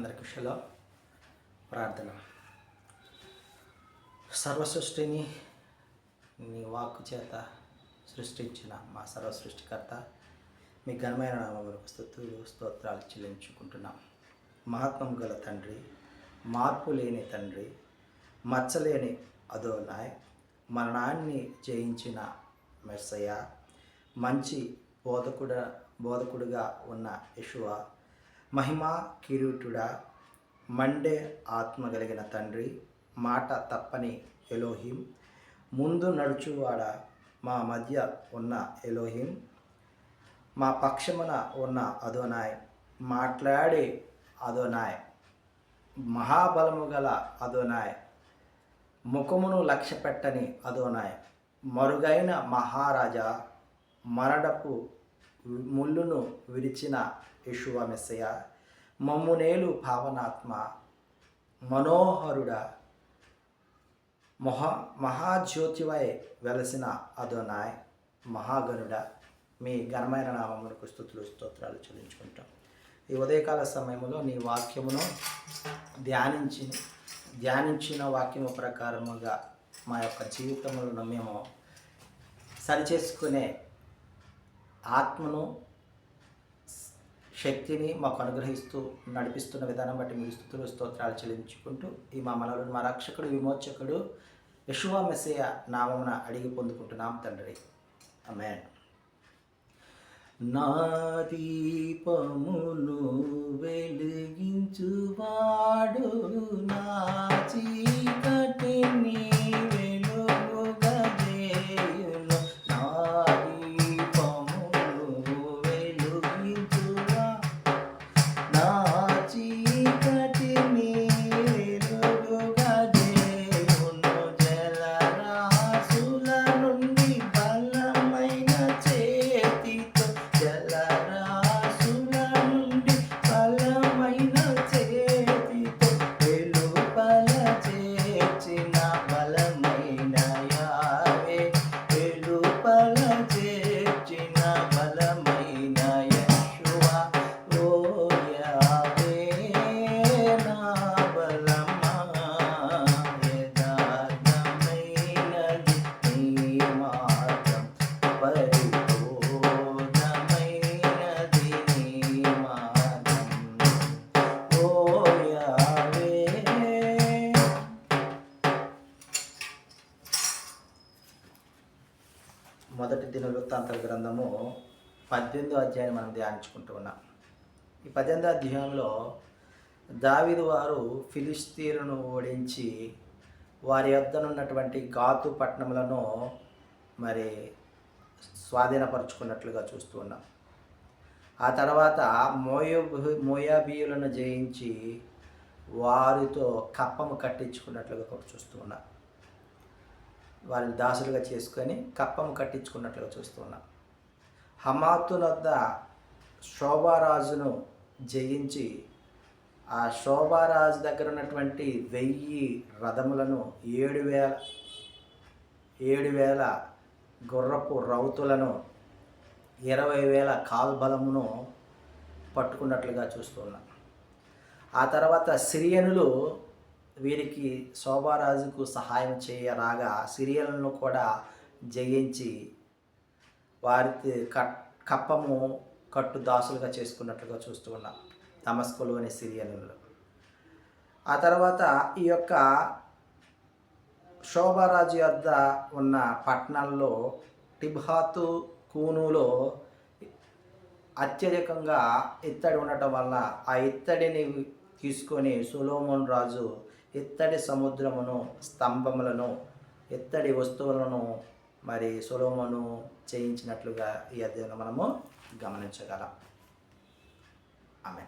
అందరికి షలో ప్రార్థన. సర్వసృష్టిని నీ వాక్కు చేత సృష్టించిన మా సర్వ సృష్టికర్త మీ ఘనమైన నామములకు స్థుతులు స్తోత్రాలు చెల్లించుకుంటున్నాం. మహాత్మం గల తండ్రి మార్పు లేని తండ్రి మచ్చలేని అదో నాయ్ మరణాన్ని జయించిన మెస్సయ్య మంచి బోధకుడ బోధకుడుగా ఉన్న యశువ మహిమా కిరీటుడా మండే ఆత్మ కలిగిన తండ్రి మాట తప్పని ఎలోహిం ముందు నడుచువాడ మా మధ్య ఉన్న ఎలోహిం మా పక్షమున ఉన్న అదోనాయ్ మాట్లాడే అదోనాయ్ మహాబలము గల అదోనాయ్ ముఖమును లక్ష్య పెట్టని అదోనాయ్ మరుగైన మహారాజా మరడపు ముళ్ళును విరిచిన యశువ మెస్సయ మమ్మునేలు భావనాత్మ మనోహరుడ మహా మహాజ్యోతివై వెలసిన అదోనాయ్ మహాగనుడ. మీ ఘనమైన నామములకు స్థుతులు స్తోత్రాలు చెల్లించుకుంటాం. ఈ ఉదయకాల సమయంలో నీ వాక్యమును ధ్యానించి ధ్యానించిన వాక్యము ప్రకారముగా మా యొక్క జీవితములను మేము సరిచేసుకునే ఆత్మను శక్తిని మాకు అనుగ్రహిస్తూ నడిపిస్తున్న విధానం బట్టి మీ స్థుతులు స్తోత్రాలు చెల్లించుకుంటూ ఈ మా మనవుడు మా రక్షకుడు విమోచకుడు యశువా మెస్సయ నామమున అడిగి పొందుకుంటున్నాం తండ్రి. అమే నా దీపమును వెలిగించువాడు నా చీకటి మొదటి దినవృత్తాంతర గ్రంథము పద్దెనిమిదో అధ్యాయం మనం ధ్యానించుకుంటూ ఉన్నాం. ఈ పద్దెనిమిదో అధ్యాయంలో దావిదు వారు ఫిలిస్తీన్లను ఓడించి వారి వద్దనున్నటువంటి గాతు పట్టణములను మరి స్వాధీనపరుచుకున్నట్లుగా చూస్తూ ఉన్నాం. ఆ తర్వాత మోయబు మోయాబీయులను జయించి వారితో కప్పము కట్టించుకున్నట్లుగా కూడా చూస్తూ ఉన్నాం. వారిని దాసులుగా చేసుకొని కప్పము కట్టించుకున్నట్లుగా చూస్తున్నాం ఉన్నాం. హమాతునొద్ద శోభారాజును జయించి ఆ శోభారాజు దగ్గర ఉన్నటువంటి వెయ్యి రథములను ఏడు వేల ఏడు వేల గుర్రపు రౌతులను ఇరవై వేల కాల్బలమును పట్టుకున్నట్లుగా చూస్తున్నాం ఆ తర్వాత సిరియనులు వీరికి శోభారాజుకు సహాయం చేయరాగా సిరియలను కూడా జయించి వారి కట్ కప్పము కట్టు దాసులుగా చేసుకున్నట్లుగా చూస్తూ ఉన్నాం దమస్కులోని సిరియనులు ఆ తర్వాత ఈ యొక్క శోభారాజు యొద్ద ఉన్న పట్టణాల్లో టిబ్హాతు కూనులో అత్యధికంగా ఇత్తడి ఉండటం వల్ల ఆ ఇత్తడిని తీసుకొని సులోమోన్ రాజు ఇత్తడి సముద్రమును స్తంభములను ఇత్తడి వస్తువులను మరి సులోమును చేయించినట్లుగా ఈ అధ్యయనం మనము గమనించగలం. ఆమె